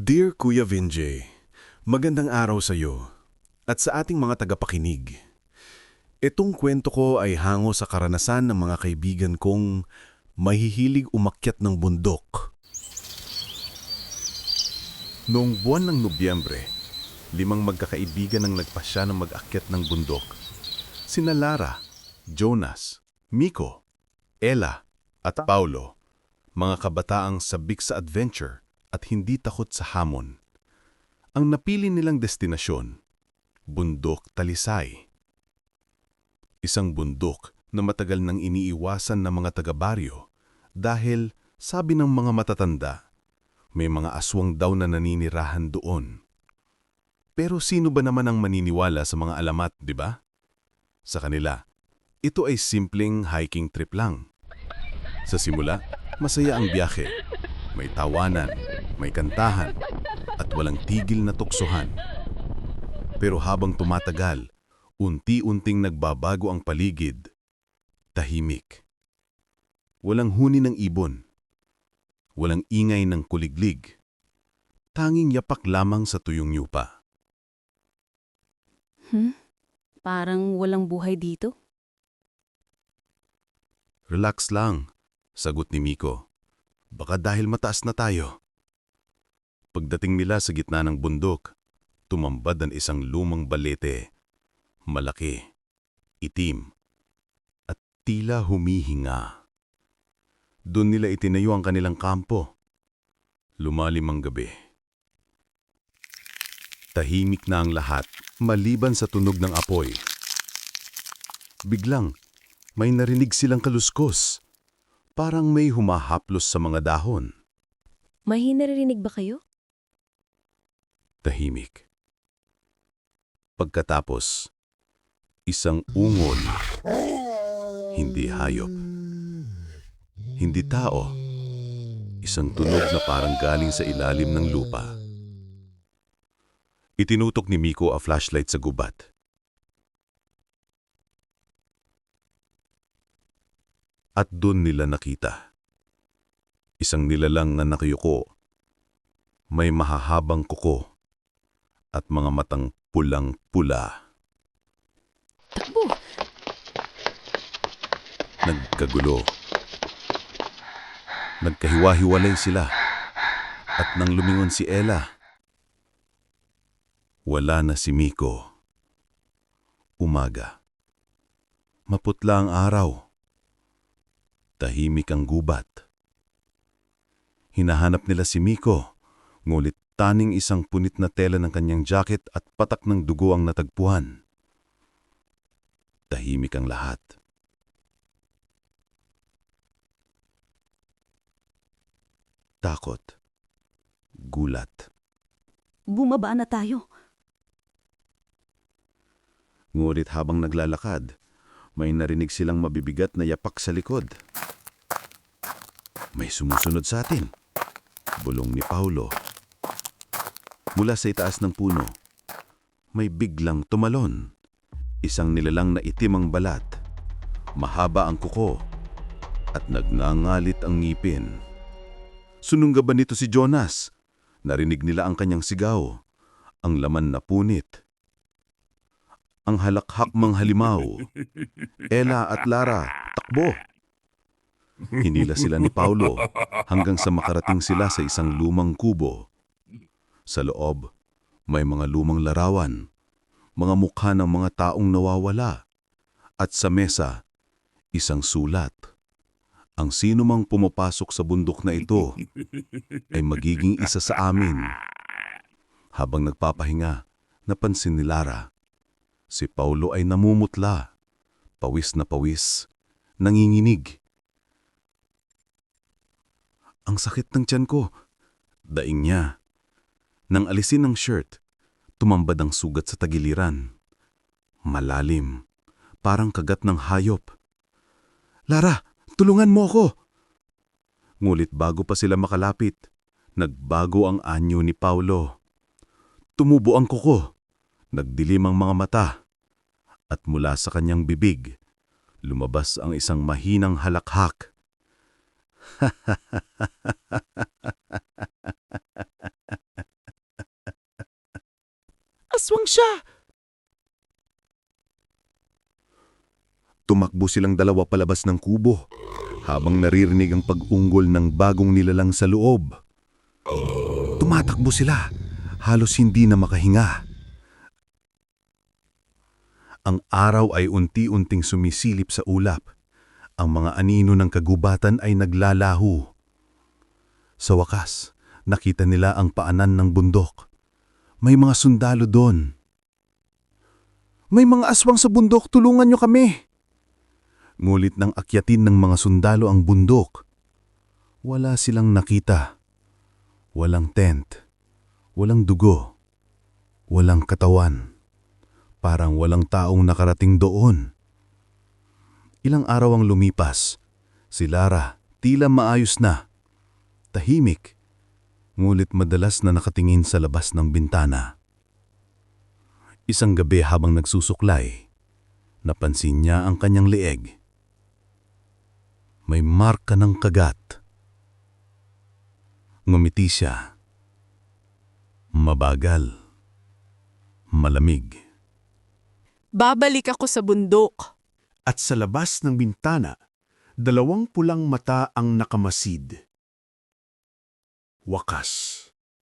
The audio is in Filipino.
Dear Kuya Vinjay, magandang araw sa iyo at sa ating mga tagapakinig. Itong kwento ko ay hango sa karanasan ng mga kaibigan kong mahihilig umakyat ng bundok. Noong buwan ng Nobyembre, limang magkakaibigan ang nagpasya ng mag-akyat ng bundok. Sina Lara, Jonas, Miko, Ella at Paulo, mga kabataang sabik sa adventure at hindi takot sa hamon. Ang napili nilang destinasyon, Bundok Talisay. Isang bundok na matagal nang iniiwasan ng mga taga-baryo dahil, sabi ng mga matatanda, may mga aswang daw na naninirahan doon. Pero sino ba naman ang maniniwala sa mga alamat, di ba? Sa kanila, ito ay simpleng hiking trip lang. Sa simula, masaya ang biyahe. May tawanan, may kantahan, at walang tigil na tuksohan. Pero habang tumatagal, unti-unting nagbabago ang paligid. Tahimik. Walang huni ng ibon. Walang ingay ng kuliglig. Tanging yapak lamang sa tuyong yupa. Hmm? Parang walang buhay dito. Relax lang, sagot ni Miko. Baka dahil mataas na tayo. Pagdating nila sa gitna ng bundok, tumambad ang isang lumang balete. Malaki, itim, at tila humihinga. Doon nila itinayo ang kanilang kampo. Lumalim ang gabi. Tahimik na ang lahat, maliban sa tunog ng apoy. Biglang, may narinig silang kaluskos. Parang may humahaplos sa mga dahon. May hinarinig ba kayo? Tahimik. Pagkatapos, isang ungol. Hindi hayop. Hindi tao. Isang tunog na parang galing sa ilalim ng lupa. Itinutok ni Miko a flashlight sa gubat. At doon nila nakita. Isang nilalang na nakayuko. May mahahabang kuko at mga matang pulang-pula. Takbo! Nagkagulo. Nagkahiwa-hiwalay sila. At nang lumingon si Ella, wala na si Miko. Umaga. Maputla ang araw. Tahimik ang gubat. Hinahanap nila si Miko, ngulit taning isang punit na tela ng kanyang jacket at patak ng dugo ang natagpuan. Tahimik ang lahat. Takot. Gulat. Bumaba na tayo. Ngunit habang naglalakad, may narinig silang mabibigat na yapak sa likod. May sumusunod sa atin. Bulong ni Paulo. Mula sa itaas ng puno, may biglang tumalon. Isang nilalang na itim ang balat. Mahaba ang kuko. At nagnangalit ang ngipin. Sununggaban nito si Jonas. Narinig nila ang kanyang sigaw. Ang laman na punit. Ang halakhak mang halimaw. Ella at Lara, takbo! Hinila sila ni Paulo hanggang sa makarating sila sa isang lumang kubo. Sa loob, may mga lumang larawan, mga mukha ng mga taong nawawala, at sa mesa, isang sulat. Ang sino mang pumapasok sa bundok na ito ay magiging isa sa amin. Habang nagpapahinga, napansin ni Lara. Si Paulo ay namumutla, pawis na pawis, nanginginig. Ang sakit ng tiyan ko. Daing niya. Nang alisin ang shirt, tumambad ang sugat sa tagiliran. Malalim, parang kagat ng hayop. Lara, tulungan mo ako! Ngulit bago pa sila makalapit, nagbago ang anyo ni Paulo. Tumubo ang kuko, nagdilim ang mga mata, at mula sa kanyang bibig, lumabas ang isang mahinang halakhak. Aswang siya! Tumakbo silang dalawa palabas ng kubo habang naririnig ang pag-unggol ng bagong nilalang sa loob. Tumatakbo sila, halos hindi na makahinga. Ang araw ay unti-unting sumisilip sa ulap. Ang mga anino ng kagubatan ay naglalaho. Sa wakas, nakita nila ang paanan ng bundok. May mga sundalo doon. May mga aswang sa bundok, tulungan nyo kami! Ngulit nang akyatin ng mga sundalo ang bundok. Wala silang nakita. Walang tent. Walang dugo. Walang katawan. Parang walang taong nakarating doon. Ilang araw ang lumipas. Si Lara tila maayos na. Tahimik. Ngulit madalas na nakatingin sa labas ng bintana. Isang gabi habang nagsusuklay, napansin niya ang kanyang leeg may marka ng kagat. Ngumiti siya. Mabagal. Malamig. Babalik ako sa bundok. At sa labas ng bintana, dalawang pulang mata ang nakamasid. Wakas.